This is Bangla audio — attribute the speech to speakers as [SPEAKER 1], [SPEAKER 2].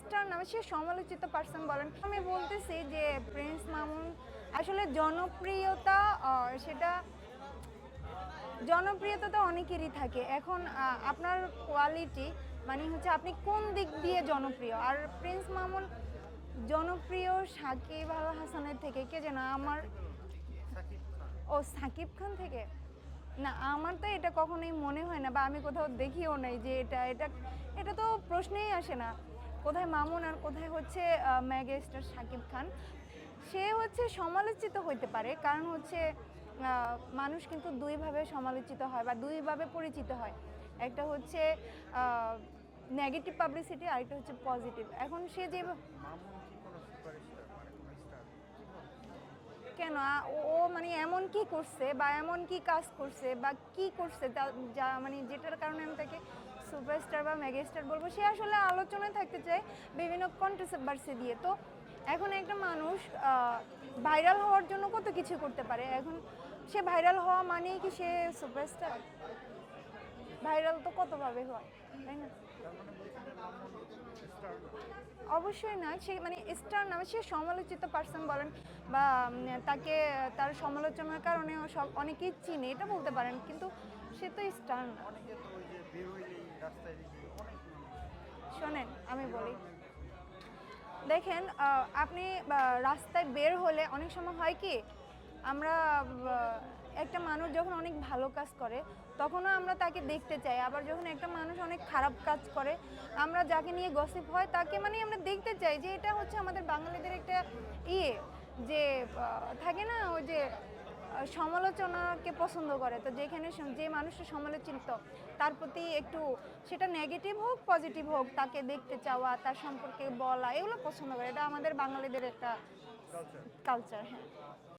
[SPEAKER 1] স্টার নামে সে সমালোচিত পার্সন বলেন। আমি বলতেছি যে প্রিন্স মামুন, আসলে জনপ্রিয়তা সেটা জনপ্রিয়তা তো অনেকেরই থাকে। এখন আপনার কোয়ালিটি মানে হচ্ছে আপনি কোন দিক দিয়ে জনপ্রিয়? আর প্রিন্স মামুন জনপ্রিয় সাকিব আল হাসানের থেকে, কে যেন আমার ও, সাকিব খান থেকে? না, আমার তো এটা কখনোই মনে হয় না, বা আমি কোথাও দেখিও নাই যে এটা এটা এটা তো প্রশ্নেই আসে না। কোথায় মামুন আর কোথায় হচ্ছে মেগা স্টার সাকিব খান সে হচ্ছে সমালোচিত হইতে পারে। কারণ হচ্ছে মানুষ কিন্তু দুইভাবে সমালোচিত হয় বা দুইভাবে পরিচিত হয়। একটা হচ্ছে নেগেটিভ পাবলিসিটি আর একটা হচ্ছে পজিটিভ এখন সে যে
[SPEAKER 2] কোনো মানে কোনো
[SPEAKER 1] ও মানে এমন কি করছে বা এমন কি কাজ করছে বা কি করছে যা মানে যেটার কারণে আমি তাকে সুপারস্টার বা মেগাস্টার বলব, সে আসলে আলোচনায় থাকতে চায় বিভিন্ন কন্ট্রোভার্সি দিয়ে। তো এখন একটা মানুষ ভাইরাল হওয়ার জন্য কত কিছু করতে পারে? এখন সে ভাইরাল হওয়া মানেই কি সে সুপারস্টার ভাইরাল তো কতভাবে হয়, তাই না
[SPEAKER 2] তার মানে বলছেন যে মামুন স্টার
[SPEAKER 1] অবশ্যই না সে মানে স্টার না সে সমালোচিত পার্সন বলেন বা তাকে তার সমালোচনার কারণে সব অনেকেই চিনে এটা বলতে পারেন কিন্তু সে তো স্টার না। শোনেন আমি বলি। দেখেন আপনি রাস্তায় বের হলে অনেক সময় হয় কি আমরা একটা মানুষ যখন অনেক ভালো কাজ করে তখনও আমরা তাকে দেখতে চাই। আবার যখন একটা মানুষ অনেক খারাপ কাজ করে আমরা যাকে নিয়ে গসিপ হয় তাকে মানে আমরা দেখতে চাই যে এটা হচ্ছে আমাদের বাঙালিদের একটা ইয়ে যে থাকে না ওই যে সমালোচনাকে পছন্দ করে। তো যেখানে যে মানুষটা সমালোচিত তার প্রতি একটু সেটা নেগেটিভ হোক পজিটিভ হোক তাকে দেখতে চাওয়া তার সম্পর্কে বলা এগুলো পছন্দ করে। এটা আমাদের বাঙালিদের একটা
[SPEAKER 2] কালচার
[SPEAKER 1] কালচার হ্যাঁ।